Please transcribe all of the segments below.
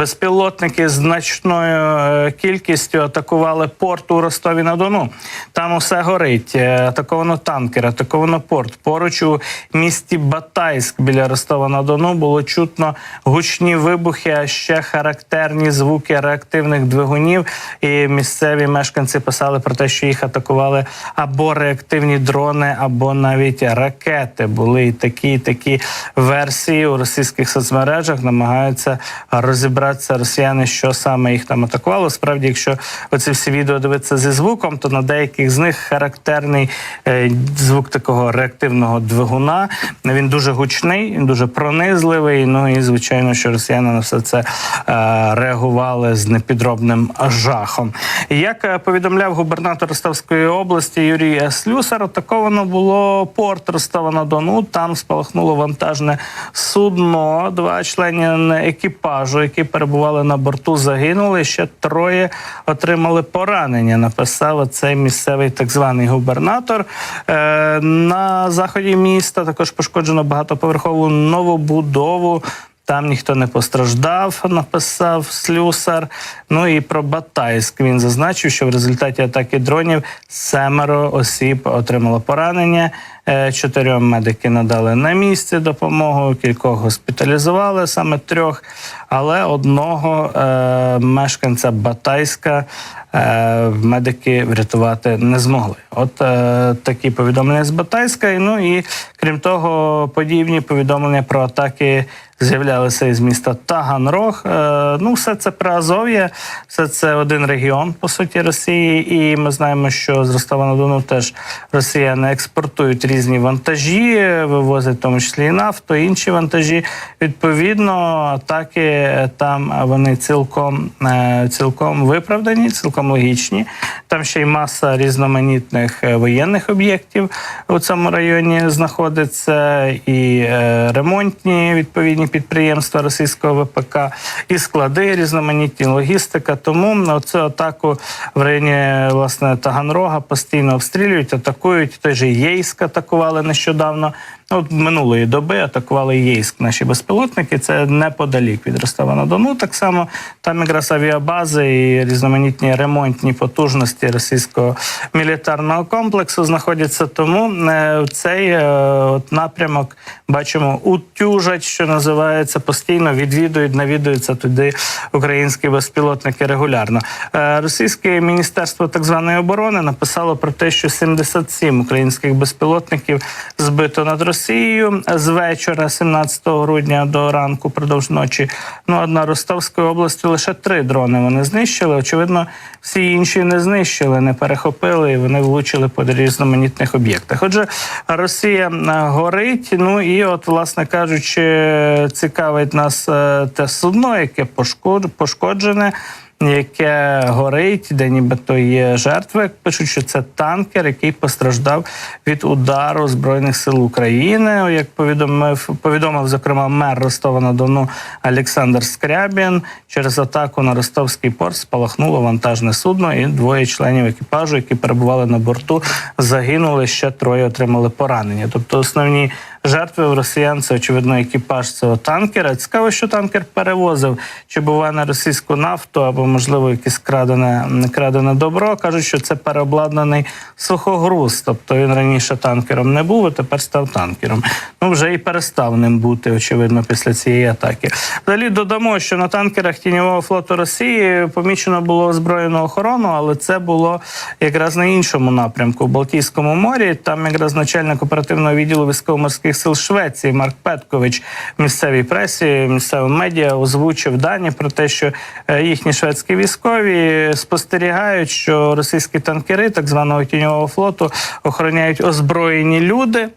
Безпілотники з значною е, кількістю атакували порт у Ростові на Дону. Там усе горить. Е, Атаковано танкер, атаковано порт. Поруч у місті Батайськ біля Ростова на Дону було чутно гучні вибухи, а ще характерні звуки реактивних двигунів. І місцеві мешканці писали про те, що їх атакували або реактивні дрони, або навіть ракети. Були і такі, і такі версії у російських соцмережах. Намагаються розібратися росіяни, що саме їх там атакувало. Справді, якщо оці всі відео дивитися зі звуком, то на деяких з них характерний е, звук такого реактивного двигуна. Він дуже гучний, він дуже пронизливий. Ну і звичайно, що росіяни на все це е, реагували з непідробним жахом. Як е, повідомляв губернатор Ростовської області Юрій Слюсар, атаковано було порт Ростова на Дону. Там спалахнуло вантажне судно. Два члени екіпажу, які перебували на борту, загинули. Ще троє отримали поранення. Написав цей місцевий так званий губернатор. Е, на заході міста також пошкоджено багатоповерхову новобудову. Там ніхто не постраждав, написав слюсар. Ну і про Батайськ він зазначив, що в результаті атаки дронів семеро осіб отримало поранення. Е, Чотирьом медики надали на місці допомогу, кількох госпіталізували, саме трьох. Але одного е, мешканця Батайська е, медики врятувати не змогли. От такі повідомлення з Батайська. Ну і крім того, подібні повідомлення про атаки з'являлися із міста Таганрог. Ну, все це Приазов'я, все це один регіон по суті Росії. І ми знаємо, що з Ростова на Дону теж росіяни експортують різні вантажі, вивозять в тому числі і нафту, і інші вантажі. Відповідно, атаки там вони цілком е, цілком виправдані, цілком логічні. Там ще й маса різноманітних е, воєнних об'єктів у цьому районі знаходиться, і е, ремонтні відповідні підприємства російського ВПК, і склади різноманітні логістика. Тому цю атаку в районі власне Таганрога постійно обстрілюють, атакують. Той же Єйськ атакували нещодавно. От минулої доби атакували Єйськ наші безпілотники. Це неподалік від Ростова на Дону. Так само там якраз авіабази і різноманітні ремонтні потужності російського мілітарного комплексу знаходяться. Тому е, цей е, от напрямок бачимо утюжать, що називається постійно. Відвідують, навідуються туди українські безпілотники регулярно. Е, Російське міністерство так званої оборони написало про те, що 77 українських безпілотників збито над Росією з вечора, 17 грудня до ранку, продовж ночі. Ну а на Ростовської області лише три дрони вони знищили. Очевидно, всі інші не знищили, не перехопили і вони влучили по різноманітних об'єктах. Отже, Росія е, горить. Ну і от, власне кажучи, цікавить нас е, те судно, яке пошкод- пошкоджене. Яке горить, де нібито є жертви. Пишуть, що це танкер, який постраждав від удару збройних сил України. Як повідомив повідомив зокрема мер Ростова на Дону Олександр Скрябін. Через атаку на ростовський порт спалахнуло вантажне судно, і двоє членів екіпажу, які перебували на борту, загинули. Ще троє отримали поранення. Тобто, основні жертви в росіян це очевидно екіпаж цього танкера. Цікаво, що танкер перевозив чи буває на російську нафту або можливо якесь крадене крадене добро. кажуть, що це переобладнаний сухогруз. Тобто він раніше танкером не був, а тепер став танкером. Ну вже і перестав ним бути, очевидно, після цієї атаки. Далі додамо, що на танкерах тіньового флоту Росії помічено було озброєну охорону, але це було якраз на іншому напрямку в Балтійському морі. Там якраз начальник оперативного відділу військово-морських сил Швеції Марк Петкович місцевій пресі, місцевим медіа озвучив дані про те, що е, їхні шведські військові спостерігають, що російські танкери так званого тіньового флоту охороняють озброєні люди.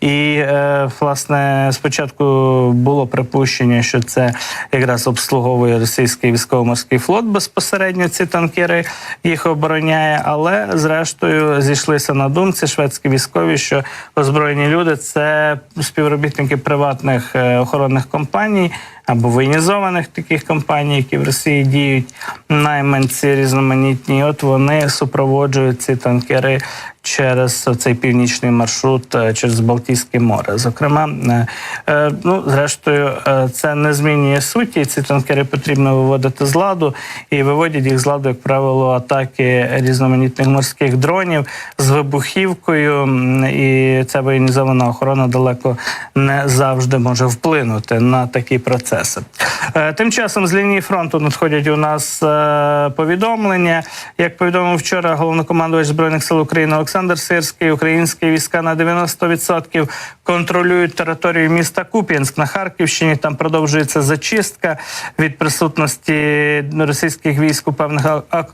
І е, власне спочатку було припущення, що це якраз обслуговує російський військово-морський флот безпосередньо. Ці танкери їх обороняє, але зрештою зійшлися на думці шведські військові, що озброєні люди це співробітники приватних е, охоронних компаній. Або воєнізованих таких компаній, які в Росії діють найманці різноманітні. От вони супроводжують ці танкери через цей північний маршрут е, через Балтійське море. Зокрема, е, е, ну зрештою, це не змінює суті. Ці танкери потрібно виводити з ладу, і виводять їх з ладу, як правило, атаки різноманітних морських дронів з вибухівкою. І ця воєнізована охорона далеко не завжди може вплинути на такі процеси. Тим часом з лінії фронту надходять у нас повідомлення. Як повідомив вчора головнокомандувач збройних сил України Олександр Сирський, українські війська на 90% контролюють територію міста Куп'янськ на Харківщині. Там продовжується зачистка від присутності російських військ у певних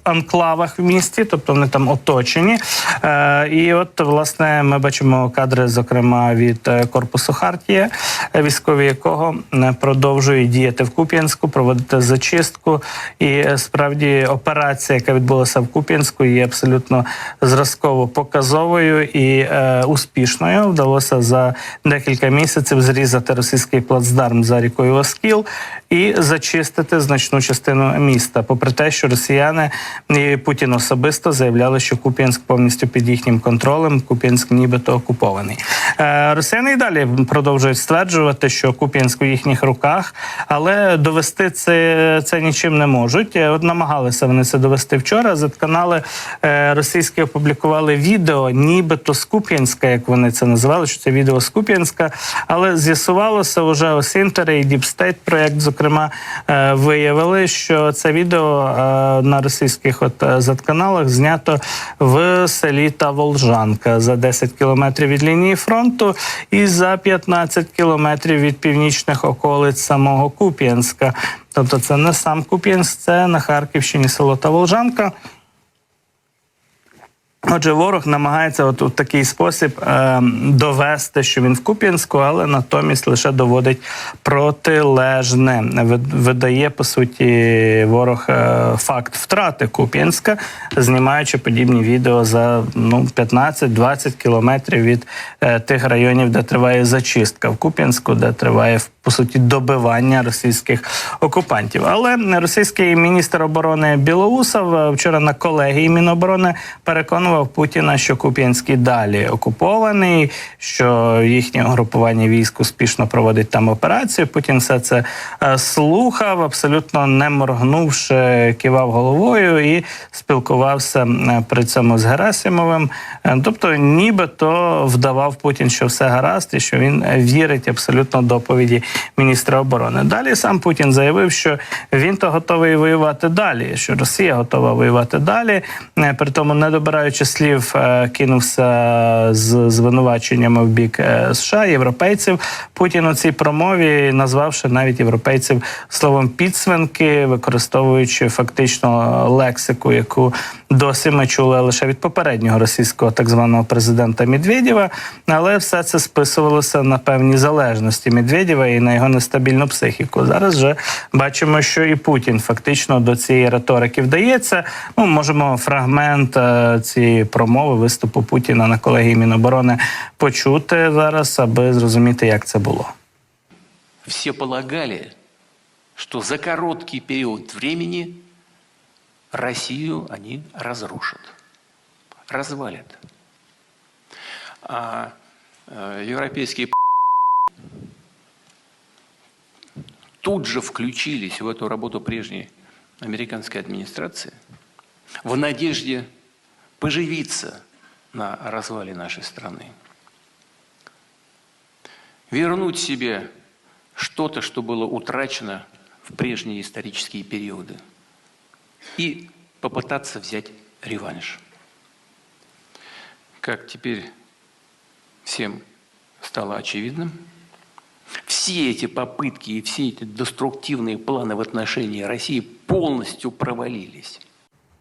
анклавах в місті, тобто вони там оточені. Е, І от власне ми бачимо кадри, зокрема від е, корпусу Хартія, військові якого е, продовжують діяти в Куп'янську, проводити зачистку. І справді операція, яка відбулася в Куп'янську, є абсолютно зразково показовою і е, успішною. Вдалося за декілька місяців зрізати російський плацдарм за рікою Оскіл і зачистити значну частину міста. Попри те, що росіяни і Путін особисто заявляли, що Куп'янськ повністю під їхнім контролем, Куп'янськ нібито окупований. Е, Росіяни і далі продовжують стверджувати, що Куп'янськ у їхніх руках, але довести це, це нічим не можуть. Е, От намагалися вони це довести вчора. Зетканали е, російські опублікували відео, нібито з Куп'янська, як вони це називали, що це відео з Куп'янська. Але з'ясувалося вже Осінтери і Діпстейт проект, зокрема, е, виявили, що це відео е, на російських от е, зетканалах знято в селі Таволжанка за 10 кілометрів від лінії фронту і за 15 кілометрів від північних околиць самого Куп'янська. Тобто, це не сам Куп'янськ, це на Харківщині село Таволжанка. Отже, ворог намагається от у такий спосіб е, довести, що він в Куп'янську, але натомість лише доводить протилежне. Вид- Видає по суті ворог е, факт втрати Куп'янська, знімаючи подібні відео за ну 15-20 кілометрів від е, тих районів, де триває зачистка в Куп'янську, де триває по суті добивання російських окупантів. Але російський міністр оборони Білоусов е, вчора на колегії Міноборони переконував Путіна, що Куп'янський далі окупований, що їхнє угрупування військ успішно проводить там операцію. Путін все це е, слухав, абсолютно не моргнувши, кивав головою і спілкувався при цьому з Герасимовим. Е, Тобто, нібито вдавав Путін, що все гаразд, і що він вірить абсолютно доповіді міністра оборони. Далі сам Путін заявив, що він то готовий воювати далі, що Росія готова воювати далі. Е, При тому, не добираючи слів, е, кинувся з звинуваченнями в бік е, США, європейців. Путін у цій промові назвавши навіть європейців словом підсвинки, використовуючи фактично лексику, яку досі ми чули лише від попереднього російського так званого президента Медведєва. Але все це списувалося на певні залежності Медведєва і на його нестабільну психіку. Зараз вже бачимо, що і Путін фактично до цієї риторики вдається. Ну, можемо фрагмент е, цієї промови виступу Путіна на колегії Міноборони почути зараз, аби зрозуміти, як це було. Все полагали, что за короткий период времени Россию они разрушат, развалят. А э, европейские п- тут же включились в эту работу прежней американской администрации в надежде поживиться на развале нашей страны вернуть себе что-то, что было утрачено в прежние исторические периоды, и попытаться взять реванш. Как теперь всем стало очевидным, все эти попытки и все эти деструктивные планы в отношении России полностью провалились.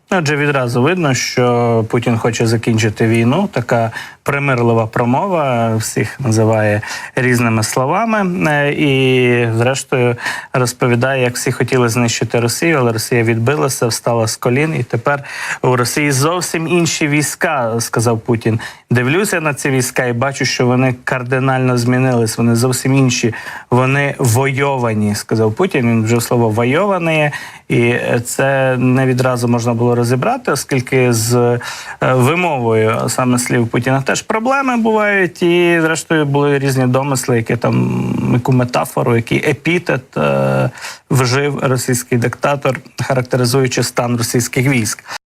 Отже, відразу видно, що Путін хоче закінчити війну. Така примирлива промова, всіх називає різними словами, Е, і, зрештою, розповідає, як всі хотіли знищити Росію, але Росія відбилася, встала з колін, і тепер у Росії зовсім інші війська, сказав Путін. Дивлюся на ці війська і бачу, що вони кардинально змінились. Вони зовсім інші. Вони войовані, сказав Путін. Він вже слово войовані І це не відразу можна було розібрати, оскільки з е, вимовою саме слів Путіна теж проблеми бувають. І зрештою були різні домисли, які там яку метафору, який епітет е, вжив російський диктатор, характеризуючи стан російських військ.